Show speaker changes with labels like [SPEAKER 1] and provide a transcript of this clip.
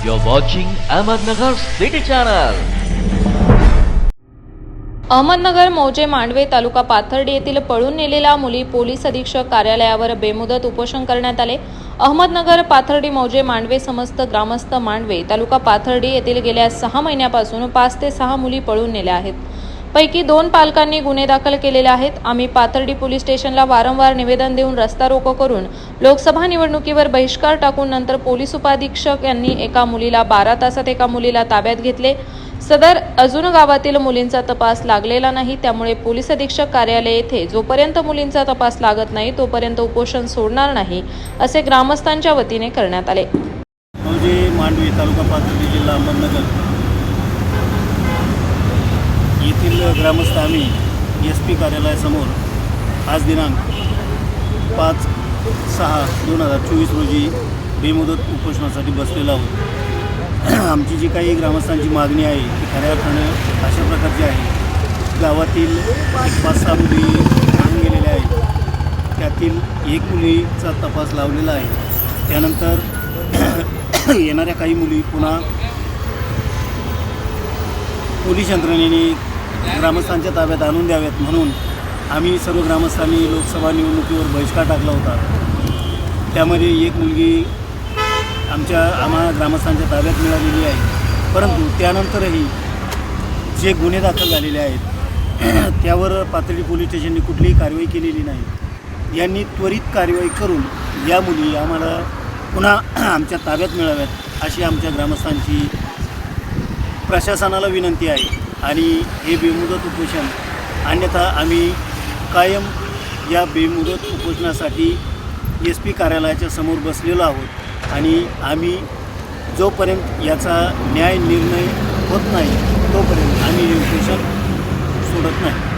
[SPEAKER 1] You're watching Ahmednagar City Channel.
[SPEAKER 2] Ahmednagar मौजे मांडवे तालुका पाथर्डी येथील पळून नेलेल्या मुली पोलीस अधीक्षक कार्यालयावर बेमुदत उपोषण करण्यात आले अहमदनगर पाथर्डी मौजे मांडवे समस्त ग्रामस्थ मांडवे तालुका पाथर्डी येथील गेल्या सहा महिन्यापासून पाच ते सहा मुली पळून नेल्या आहेत पैकी दोन पालकांनी गुन्हे दाखल केलेले आहेत. आम्ही पाथर्डी पोलीस स्टेशनला वारंवार निवेदन देऊन रस्ता रोको करून लोकसभा निवडणुकीवर बहिष्कार टाकून नंतर पोलीस उपाधीक्षक यांनी एका मुलीला बारा तासात एका मुलीला ताब्यात घेतले. सदर अजून गावातील मुलींचा तपास लागलेला नाही. त्यामुळे पोलीस अधीक्षक कार्यालय येथे जोपर्यंत मुलींचा तपास लागत नाही तोपर्यंत उपोषण सोडणार नाही असे ग्रामस्थांच्या वतीने करण्यात आले.
[SPEAKER 3] मांडवी तालुका पाथर्डी जिल्हा अहमदनगर. येथील ग्रामस्थ आम्ही एस पी कार्यालयासमोर आज दिनांक पाच सहा दोन हजार चोवीस रोजी बेमुदत उपोषणासाठी बसलेलो आहोत. आमची जी काही ग्रामस्थांची मागणी आहे ती खऱ्या अर्थानं अशा प्रकारची आहे. गावातील एक पाच सहा मुली पळून गेलेल्या आहेत. त्यातील एक मुलीचा तपास लावलेला आहे. त्यानंतर येणाऱ्या काही मुली पुन्हा पोलीस यंत्रणेने ग्रामस्थांच्या ताब्यात आणून द्याव्यात म्हणून आम्ही सर्व ग्रामस्थांनी लोकसभा निवडणुकीवर बहिष्कार टाकला होता. त्यामध्ये एक मुलगी आमच्या आम्हा ग्रामस्थांच्या ताब्यात मिळालेली आहे. परंतु त्यानंतरही जे गुन्हे दाखल झालेले आहेत त्यावर पातळी पोलीस स्टेशनने कुठलीही कारवाई केलेली नाही. यांनी त्वरित कारवाई करून या मुली आम्हाला पुन्हा आमच्या ताब्यात मिळाव्यात अशी आमच्या ग्रामस्थांची प्रशासनाला विनंती आहे आणि हे बेमुदत उपोषण अन्यथा आम्ही कायम या बेमुदत उपोषणासाठी एस पी कार्यालयाच्या समोर बसलेलो आहोत आणि आम्ही जोपर्यंत याचा न्याय निर्णय होत नाही तोपर्यंत आम्ही हे उपोषण सोडत नाही.